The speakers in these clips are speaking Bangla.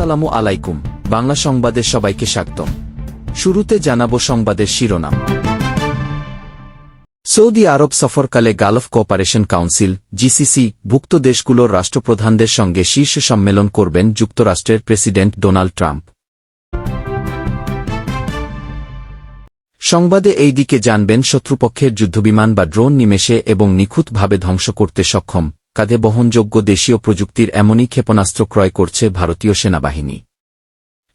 আসসালামু আলাইকুম। বাংলা সংবাদে সবাইকে স্বাগতম। শুরুতে জানাব সংবাদের শিরোনাম। সৌদি আরব সফরকালে গালফ কোঅপারেশন কাউন্সিল, জিসিসি, ভুক্ত দেশগুলোর রাষ্ট্রপ্রধানদের সঙ্গে শীর্ষ সম্মেলন করবেন যুক্তরাষ্ট্রের প্রেসিডেন্ট ডোনাল্ড ট্রাম্প। সংবাদে এই দিকে জানবেন শত্রুপক্ষের যুদ্ধবিমান বা ড্রোন নিমেষে এবং নিখুঁতভাবে ধ্বংস করতে সক্ষম কাঁধে বহনযোগ্য দেশীয় প্রযুক্তির এমনই ক্ষেপণাস্ত্র ক্রয় করছে ভারতীয় সেনাবাহিনী।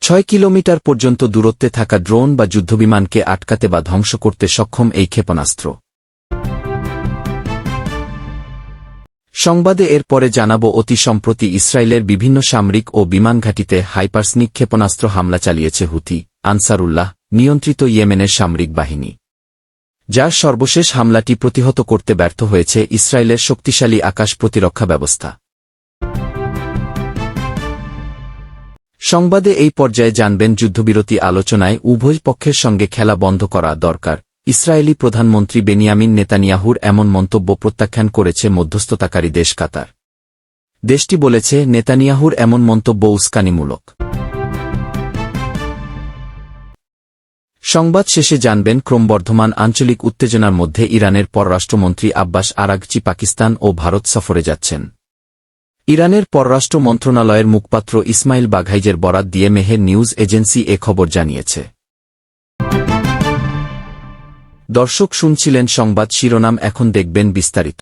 ছয় কিলোমিটার পর্যন্ত দূরত্বে থাকা ড্রোন বা যুদ্ধবিমানকে আটকাতে বা ধ্বংস করতে সক্ষম এই ক্ষেপণাস্ত্র। সংবাদে এর পরে জানাব, অতি সম্প্রতি ইসরায়েলের বিভিন্ন সামরিক ও বিমান ঘাঁটিতে হাইপারসনিক ক্ষেপণাস্ত্র হামলা চালিয়েছে হুথি, আনসারুল্লাহ, নিয়ন্ত্রিত ইয়েমেনের সামরিক বাহিনী। যার সর্বশেষ হামলাটি প্রতিহত করতে ব্যর্থ হয়েছে ইসরায়েলের শক্তিশালী আকাশ প্রতিরক্ষা ব্যবস্থা। সংবাদে এই পর্যায়ে জানবেন যুদ্ধবিরতি আলোচনায় উভয় পক্ষের সঙ্গে খেলা বন্ধ করা দরকার। ইসরায়েলি প্রধানমন্ত্রী বেনিয়ামিন নেতানিয়াহুর এমন মন্তব্য প্রত্যাখ্যান করেছে মধ্যস্থতাকারী দেশ কাতার। দেশটি বলেছে, নেতানিয়াহুর এমন মন্তব্য উস্কানিমূলক। সংবাদ শেষে জানবেন ক্রমবর্ধমান আঞ্চলিক উত্তেজনার মধ্যে ইরানের পররাষ্ট্রমন্ত্রী আব্বাস আরাগচি পাকিস্তান ও ভারত সফরে যাচ্ছেন। ইরানের পররাষ্ট্র মন্ত্রণালয়ের মুখপাত্র ইসমাইল বাঘাইজের বরাত দিয়ে মেহের নিউজ এজেন্সি এ খবর জানিয়েছে। দর্শক শুনছিলেন সংবাদ শিরোনাম, এখন দেখবেন বিস্তারিত।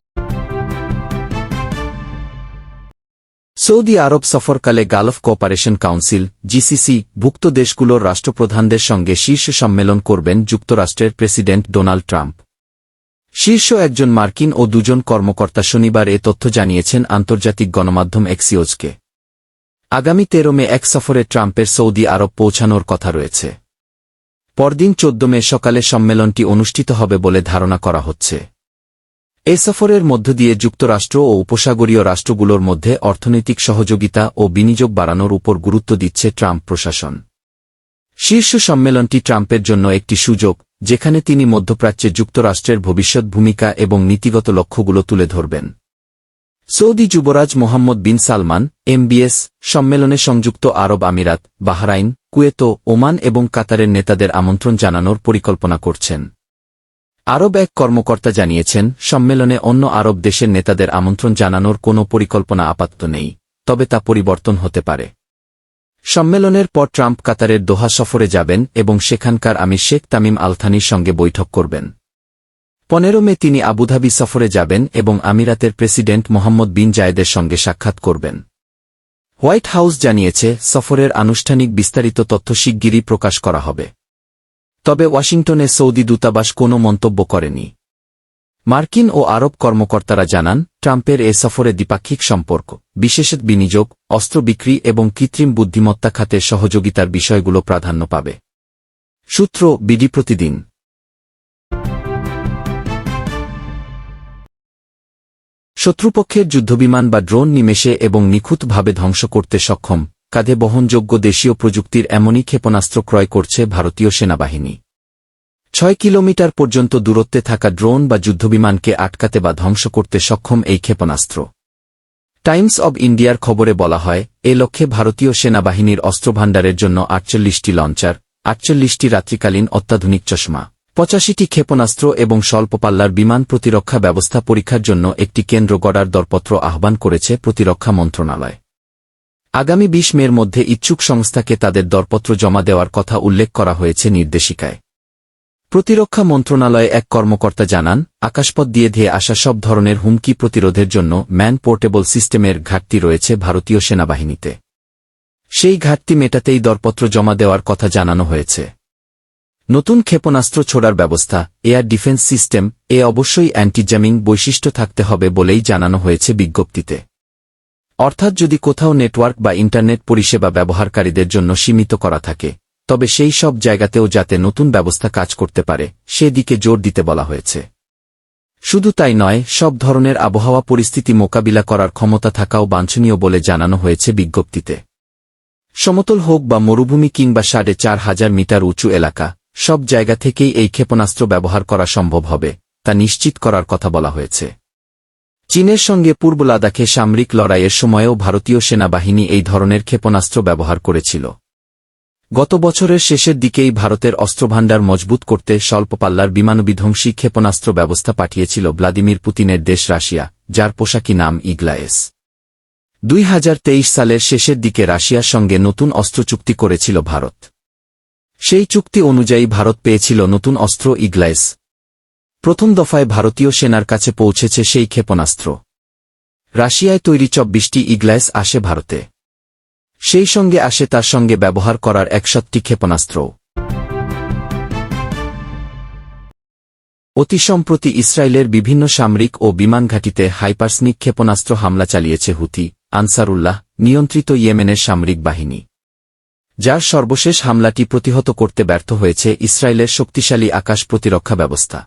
সৌদি আরব সফরকালে গালফ কোঅপারেশন কাউন্সিল, জিসিসি, ভুক্ত দেশগুলোর রাষ্ট্রপ্রধানদের সঙ্গে শীর্ষ সম্মেলন করবেন যুক্তরাষ্ট্রের প্রেসিডেন্ট ডোনাল্ড ট্রাম্প। শীর্ষ একজন মার্কিন ও দুজন কর্মকর্তা শনিবার এ তথ্য জানিয়েছেন আন্তর্জাতিক গণমাধ্যম এক্সিওজকে। আগামী তেরো মে এক সফরে ট্রাম্পের সৌদি আরব পৌঁছানোর কথা রয়েছে। পরদিন চোদ্দ মে সকালে সম্মেলনটি অনুষ্ঠিত হবে বলে ধারণা করা হচ্ছে। এ সফরের মধ্য দিয়ে যুক্তরাষ্ট্র ও উপসাগরীয় রাষ্ট্রগুলোর মধ্যে অর্থনৈতিক সহযোগিতা ও বিনিয়োগ বাড়ানোর উপর গুরুত্ব দিচ্ছে ট্রাম্প প্রশাসন। শীর্ষ সম্মেলনটি ট্রাম্পের জন্য একটি সুযোগ, যেখানে তিনি মধ্যপ্রাচ্যে যুক্তরাষ্ট্রের ভবিষ্যৎ ভূমিকা এবং নীতিগত লক্ষ্যগুলো তুলে ধরবেন। সৌদি যুবরাজ মোহাম্মদ বিন সালমান এমবিএস সম্মেলনে সংযুক্ত আরব আমিরাত, বাহরাইন, কুয়েতো, ওমান এবং কাতারের নেতাদের আমন্ত্রণ জানানোর পরিকল্পনা করছেন। আরব এক কর্মকর্তা জানিয়েছেন, সম্মেলনে অন্য আরব দেশের নেতাদের আমন্ত্রণ জানানোর কোনো পরিকল্পনা আপাতত নেই, তবে তা পরিবর্তন হতে পারে। সম্মেলনের পর ট্রাম্প কাতারের দোহা সফরে যাবেন এবং সেখানকার আমি শেখ তামিম আলথানির সঙ্গে বৈঠক করবেন। পনেরো মে তিনি আবুধাবি সফরে যাবেন এবং আমিরাতের প্রেসিডেন্ট মোহাম্মদ বিন জায়েদের সঙ্গে সাক্ষাৎ করবেন। হোয়াইট হাউস জানিয়েছে, সফরের আনুষ্ঠানিক বিস্তারিত তথ্য শিগগিরই প্রকাশ করা হবে। তবে ওয়াশিংটনে সৌদি দূতাবাস কোনো মন্তব্য করেনি। মার্কিন ও আরব কর্মকর্তারা জানান, ট্রাম্পের এ সফরে দ্বিপাক্ষিক সম্পর্ক, বিশেষত বিনিয়োগ, অস্ত্র বিক্রি এবং কৃত্রিম বুদ্ধিমত্তা খাতে সহযোগিতার বিষয়গুলো প্রাধান্য পাবে। সূত্র, বিডি প্রতিদিন। শত্রুপক্ষের যুদ্ধবিমান বা ড্রোন নিমেষে এবং নিখুঁতভাবে ধ্বংস করতে সক্ষম কাঁধে বহনযোগ্য দেশীয় প্রযুক্তির এমনই ক্ষেপণাস্ত্র ক্রয় করছে ভারতীয় সেনাবাহিনী। ছয় কিলোমিটার পর্যন্ত দূরত্বে থাকা ড্রোন বা যুদ্ধবিমানকে আটকাতে বা ধ্বংস করতে সক্ষম এই ক্ষেপণাস্ত্র। টাইমস অব ইন্ডিয়ার খবরে বলা হয়, এ লক্ষ্যে ভারতীয় সেনাবাহিনীর অস্ত্রভাণ্ডারের জন্য আটচল্লিশটি লঞ্চার, আটচল্লিশটি রাত্রিকালীন অত্যাধুনিক চশমা, পঁচাশিটি ক্ষেপণাস্ত্র এবং স্বল্পপাল্লার বিমান প্রতিরক্ষা ব্যবস্থা পরীক্ষার জন্য একটি কেন্দ্র গড়ার দরপত্র আহ্বান করেছে প্রতিরক্ষা মন্ত্রণালয়। আগামী বিশ মের মধ্যে ইচ্ছুক সংস্থাকে তাদের দরপত্র জমা দেওয়ার কথা উল্লেখ করা হয়েছে নির্দেশিকায়। প্রতিরক্ষা মন্ত্রণালয়ে এক কর্মকর্তা জানান, আকাশপথ দিয়ে ধেয়ে আসা সব ধরনের হুমকি প্রতিরোধের জন্য ম্যান পোর্টেবল সিস্টেমের ঘাটতি রয়েছে ভারতীয় সেনাবাহিনীতে। সেই ঘাটতি মেটাতেই দরপত্র জমা দেওয়ার কথা জানানো হয়েছে। নতুন ক্ষেপণাস্ত্র ছোড়ার ব্যবস্থা, এয়ার ডিফেন্স সিস্টেম, এ অবশ্যই অ্যান্টিজামিং বৈশিষ্ট্য থাকতে হবে বলেই জানানো হয়েছে বিজ্ঞপ্তিতে। অর্থাৎ যদি কোথাও নেটওয়ার্ক বা ইন্টারনেট পরিষেবা ব্যবহারকারীদের জন্য সীমিত করা থাকে, তবে সেই সব জায়গাতেও যাতে নতুন ব্যবস্থা কাজ করতে পারে, সেদিকে জোর দিতে বলা হয়েছে। শুধু তাই নয়, সব ধরনের আবহাওয়া পরিস্থিতি মোকাবিলা করার ক্ষমতা থাকাও বাঞ্ছনীয় বলে জানানো হয়েছে বিজ্ঞপ্তিতে। সমতল হোক বা মরুভূমি কিংবা সাড়ে চার হাজার মিটার উঁচু এলাকা, সব জায়গা থেকেই এই ক্ষেপণাস্ত্র ব্যবহার করা সম্ভব হবে, তা নিশ্চিত করার কথা বলা হয়েছে। চীনের সঙ্গে পূর্ব লাদাখে সামরিক লড়াইয়ের সময়েও ভারতীয় সেনাবাহিনী এই ধরনের ক্ষেপণাস্ত্র ব্যবহার করেছিল। গত বছরের শেষের দিকেই ভারতের অস্ত্রভাণ্ডার মজবুত করতে স্বল্পপাল্লার বিমানবিধ্বংসী ক্ষেপণাস্ত্র ব্যবস্থা পাঠিয়েছিল ভ্লাদিমির পুতিনের দেশ রাশিয়া, যার পোশাকি নাম ইগলায়েস। দুই হাজার তেইশ সালের শেষের দিকে রাশিয়ার সঙ্গে নতুন অস্ত্র চুক্তি করেছিল ভারত। সেই চুক্তি অনুযায়ী ভারত পেয়েছিল নতুন অস্ত্র ইগলায়েস প্রথম দফায় ভারতীয় সেনার কাছে পৌঁছেছে সেই ক্ষেপণাস্ত্র। রাশিয়ায় তৈরি চব্বিশটি ইগলায়েস আসে ভারতে। সেই সঙ্গে আসে তার সঙ্গে ব্যবহার করার একষট্টি ক্ষেপণাস্ত্র। অতি সম্প্রতি ইসরায়েলের বিভিন্ন সামরিক ও বিমান ঘাঁটিতে হাইপারসনিক ক্ষেপণাস্ত্র হামলা চালিয়েছে হুতি আনসারুল্লাহ, নিয়ন্ত্রিত ইয়েমেনের সামরিক বাহিনী। যার সর্বশেষ হামলাটি প্রতিহত করতে ব্যর্থ হয়েছে ইসরায়েলের শক্তিশালী আকাশ প্রতিরক্ষা ব্যবস্থা।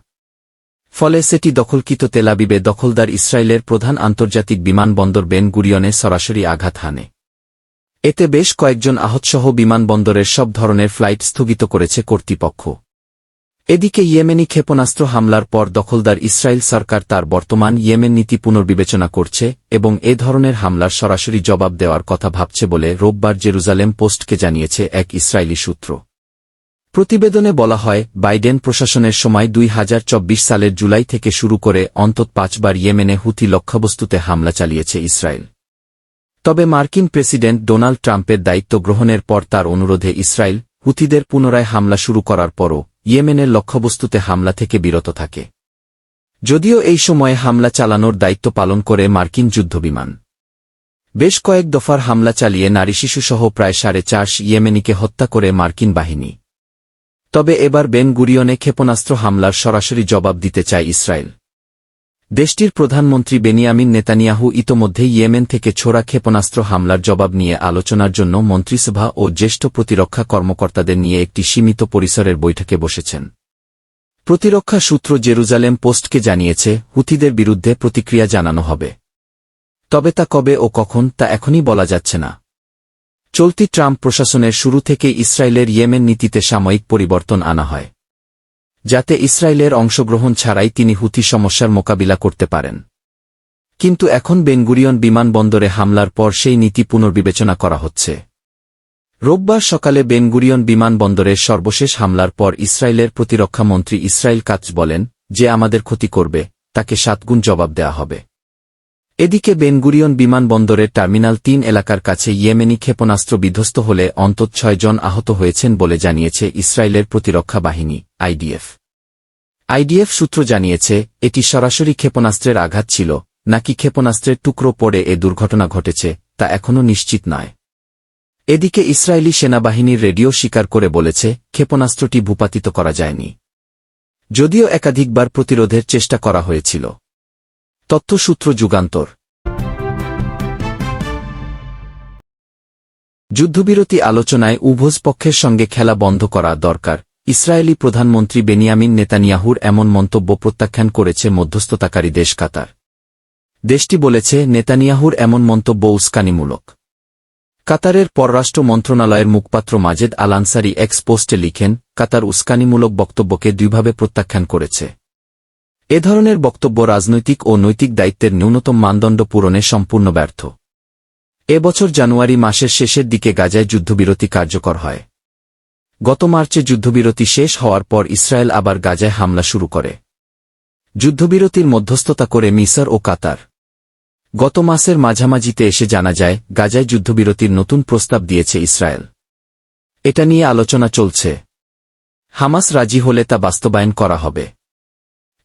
ফলে সেটি দখলকৃত তেলাবিবে দখলদার ইসরায়েলের প্রধান আন্তর্জাতিক বিমানবন্দর বেন গুরিয়নে সরাসরি আঘাত হানে। এতে বেশ কয়েকজন আহতসহ বিমানবন্দরের সব ধরনের ফ্লাইট স্থগিত করেছে কর্তৃপক্ষ। এদিকে ইয়েমেনি ক্ষেপণাস্ত্র হামলার পর দখলদার ইসরায়েল সরকার তার বর্তমান ইয়েমেন নীতি পুনর্বিবেচনা করছে এবং এ ধরনের হামলার সরাসরি জবাব দেওয়ার কথা ভাবছে বলে রোববার জেরুজালেম পোস্টকে জানিয়েছে এক ইসরায়েলি সূত্র। প্রতিবেদনে বলা হয়, বাইডেন প্রশাসনের সময় দুই হাজার চব্বিশ সালের জুলাই থেকে শুরু করে অন্তত পাঁচবার ইয়েমেনে হুথি লক্ষ্যবস্তুতে হামলা চালিয়েছে ইসরায়েল। তবে মার্কিন প্রেসিডেন্ট ডোনাল্ড ট্রাম্পের দায়িত্ব গ্রহণের পর তার অনুরোধে ইসরায়েল, হুথিদের পুনরায় হামলা শুরু করার পরও ইয়েমেনের লক্ষ্যবস্তুতে হামলা থেকে বিরত থাকে। যদিও এই সময়ে হামলা চালানোর দায়িত্ব পালন করে মার্কিন যুদ্ধবিমান। বেশ কয়েক দফার হামলা চালিয়ে নারী শিশুসহ প্রায় সাড়ে চার ইয়েমেনিকে হত্যা করে মার্কিন বাহিনী। তবে এবার বেন গুরিয়নে ক্ষেপণাস্ত্র হামলার সরাসরি জবাব দিতে চায় ইসরায়েল। দেশটির প্রধানমন্ত্রী বেনিয়ামিন নেতানিয়াহু ইতোমধ্যে ইয়েমেন থেকে ছোড়া ক্ষেপণাস্ত্র হামলার জবাব নিয়ে আলোচনার জন্য মন্ত্রিসভা ও জ্যেষ্ঠ প্রতিরক্ষা কর্মকর্তাদের নিয়ে একটি সীমিত পরিসরের বৈঠকে বসেছেন। প্রতিরক্ষা সূত্র জেরুজালেম পোস্টকে জানিয়েছে, হুথিদের বিরুদ্ধে প্রতিক্রিয়া জানানো হবে। তবে তা কবে ও কখন তা এখনই বলা যাচ্ছে না। চলতি ট্রাম্প প্রশাসনের শুরু থেকে ইসরায়েলের ইয়েমেন নীতিতে সাময়িক পরিবর্তন আনা হয়, যাতে ইসরায়েলের অংশগ্রহণ ছাড়াই তিনি হুথি সমস্যার মোকাবিলা করতে পারেন। কিন্তু এখন বেনগুরিয়ন বিমানবন্দরে হামলার পর সেই নীতি পুনর্বিবেচনা করা হচ্ছে। রোববার সকালে বেনগুরিয়ন বিমানবন্দরের সর্বশেষ হামলার পর ইসরায়েলের প্রতিরক্ষামন্ত্রী ইসরায়েল কাচ বলেন, যে আমাদের ক্ষতি করবে, তাকে সাতগুণ জবাব দেয়া হবে। এদিকে বেনগুরিয়ন বিমানবন্দরের টার্মিনাল তিন এলাকার কাছে ইয়েমেনি ক্ষেপণাস্ত্র বিধ্বস্ত হলে অন্তত ছয় জন আহত হয়েছেন বলে জানিয়েছে ইসরায়েলের প্রতিরক্ষা বাহিনী, আইডিএফ। আইডিএফ সূত্র জানিয়েছে, এটি সরাসরি ক্ষেপণাস্ত্রের আঘাত ছিল, নাকি ক্ষেপণাস্ত্রের টুকরো পড়ে এ দুর্ঘটনা ঘটেছে, তা এখনও নিশ্চিত নয়। এদিকে ইসরায়েলি সেনাবাহিনীর রেডিও স্বীকার করে বলেছে, ক্ষেপণাস্ত্রটি ভূপাতিত করা যায়নি। যদিও একাধিকবার প্রতিরোধের চেষ্টা করা হয়েছিল। তথ্যসূত্র যুগান্তর। যুদ্ধবিরতি আলোচনায় উভয় পক্ষের সঙ্গে খেলা বন্ধ করা দরকার। ইসরায়েলি প্রধানমন্ত্রী বেনিয়ামিন নেতানিয়াহুর এমন মন্তব্য প্রত্যাখ্যান করেছে মধ্যস্থতাকারী দেশ কাতার। দেশটি বলেছে, নেতানিয়াহুর এমন মন্তব্য উস্কানিমূলক। কাতারের পররাষ্ট্র মন্ত্রণালয়ের মুখপাত্র মাজেদ আল আনসারি এক্স পোস্টে লিখেন, কাতার উস্কানিমূলক বক্তব্যকে দুইভাবে প্রত্যাখ্যান করেছে। এ ধরনের বক্তব্য রাজনৈতিক ও নৈতিক দায়িত্বের ন্যূনতম মানদণ্ড পূরণে সম্পূর্ণ ব্যর্থ। এ বছর জানুয়ারি মাসের শেষের দিকে গাজায় যুদ্ধবিরতি কার্যকর হয়। গত মার্চে যুদ্ধবিরতি শেষ হওয়ার পর ইসরায়েল আবার গাজায় হামলা শুরু করে। যুদ্ধবিরতির মধ্যস্থতা করে মিসর ও কাতার। গত মাসের মাঝামাঝিতে এসে জানা যায়, গাজায় যুদ্ধবিরতির নতুন প্রস্তাব দিয়েছে ইসরায়েল। এটা নিয়ে আলোচনা চলছে। হামাস রাজি হলে তা বাস্তবায়ন করা হবে।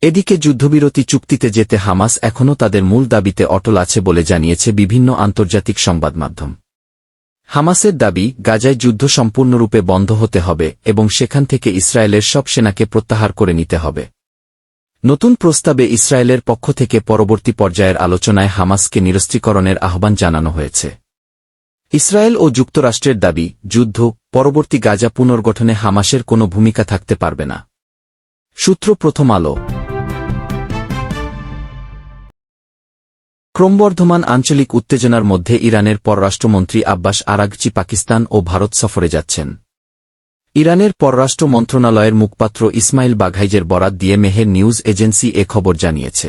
এদিকে যুদ্ধবিরতি চুক্তিতে যেতে হামাস এখনও তাদের মূল দাবিতে অটল আছে বলে জানিয়েছে বিভিন্ন আন্তর্জাতিক সংবাদ মাধ্যম। হামাসের দাবি, গাজায় যুদ্ধ সম্পূর্ণরূপে বন্ধ হতে হবে এবং সেখান থেকে ইসরায়েলের সব সেনাকে প্রত্যাহার করে নিতে হবে। নতুন প্রস্তাবে ইসরায়েলের পক্ষ থেকে পরবর্তী পর্যায়ের আলোচনায় হামাসকে নিরস্ত্রীকরণের আহ্বান জানানো হয়েছে। ইসরায়েল ও যুক্তরাষ্ট্রের দাবি, যুদ্ধ, পরবর্তী গাজা পুনর্গঠনে হামাসের কোনো ভূমিকা থাকতে পারবে না। সূত্র প্রথম আলো। ক্রমবর্ধমান আঞ্চলিক উত্তেজনার মধ্যে ইরানের পররাষ্ট্রমন্ত্রী আব্বাস আরাগচি পাকিস্তান ও ভারত সফরে যাচ্ছেন। ইরানের পররাষ্ট্র মন্ত্রণালয়ের মুখপাত্র ইসমাইল বাঘাইজের বরাত দিয়ে মেহের নিউজ এজেন্সি এ খবর জানিয়েছে।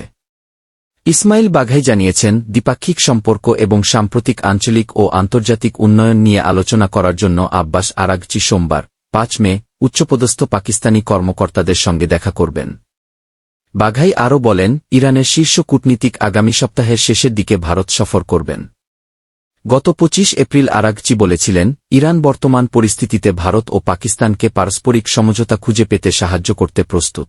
ইসমাইল বাঘাই জানিয়েছেন, দ্বিপাক্ষিক সম্পর্ক এবং সাম্প্রতিক আঞ্চলিক ও আন্তর্জাতিক উন্নয়ন নিয়ে আলোচনা করার জন্য আব্বাস আরাগচি সোমবার, পাঁচ মে, উচ্চপদস্থ পাকিস্তানি কর্মকর্তাদের সঙ্গে দেখা করবেন। বাঘাই আরও বলেন, ইরানের শীর্ষ কূটনীতিক আগামী সপ্তাহের শেষের দিকে ভারত সফর করবেন। গত ২৫ এপ্রিল আরাগচি বলেছিলেন, ইরান বর্তমান পরিস্থিতিতে ভারত ও পাকিস্তানকে পারস্পরিক সমঝোতা খুঁজে পেতে সাহায্য করতে প্রস্তুত।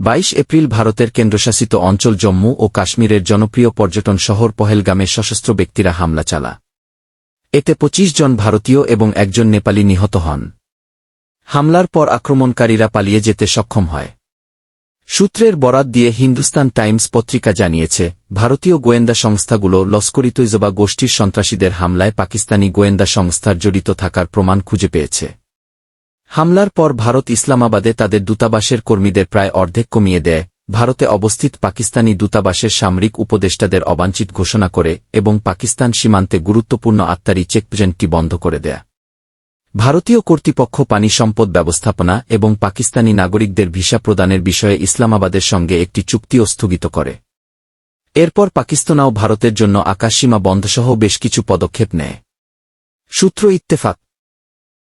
২২ এপ্রিল ভারতের কেন্দ্রশাসিত অঞ্চল জম্মু ও কাশ্মীরের জনপ্রিয় পর্যটন শহর পহেলগামে সশস্ত্র ব্যক্তিরা হামলা চালা। এতে ২৫ জন ভারতীয় এবং একজন নেপালি নিহত হন। হামলার পর আক্রমণকারীরা পালিয়ে যেতে সক্ষম হয়। সূত্রের বরাত দিয়ে হিন্দুস্তান টাইমস পত্রিকা জানিয়েছে, ভারতীয় গোয়েন্দা সংস্থাগুলো লস্করি তৈজবা গোষ্ঠীর সন্ত্রাসীদের হামলায় পাকিস্তানি গোয়েন্দা সংস্থার জড়িত থাকার প্রমাণ খুঁজে পেয়েছে। হামলার পর ভারত ইসলামাবাদে তাদের দূতাবাসের কর্মীদের প্রায় অর্ধেক কমিয়ে দেয়, ভারতে অবস্থিত পাকিস্তানি দূতাবাসের সামরিক উপদেষ্টাদের অবাঞ্ছিত ঘোষণা করে এবং পাকিস্তান সীমান্তে গুরুত্বপূর্ণ আত্মারি চেকপোয়েন্টটি বন্ধ করে দেয়। ভারতীয় কর্তৃপক্ষ পানি সম্পদ ব্যবস্থাপনা এবং পাকিস্তানি নাগরিকদের ভিসা প্রদানের বিষয়ে ইসলামাবাদের সঙ্গে একটি চুক্তিও স্থগিত করে। এরপর পাকিস্তানাও ভারতের জন্য আকাশসীমা বন্ধসহ বেশ কিছু পদক্ষেপ নেয়। সূত্র ইত্তেফাক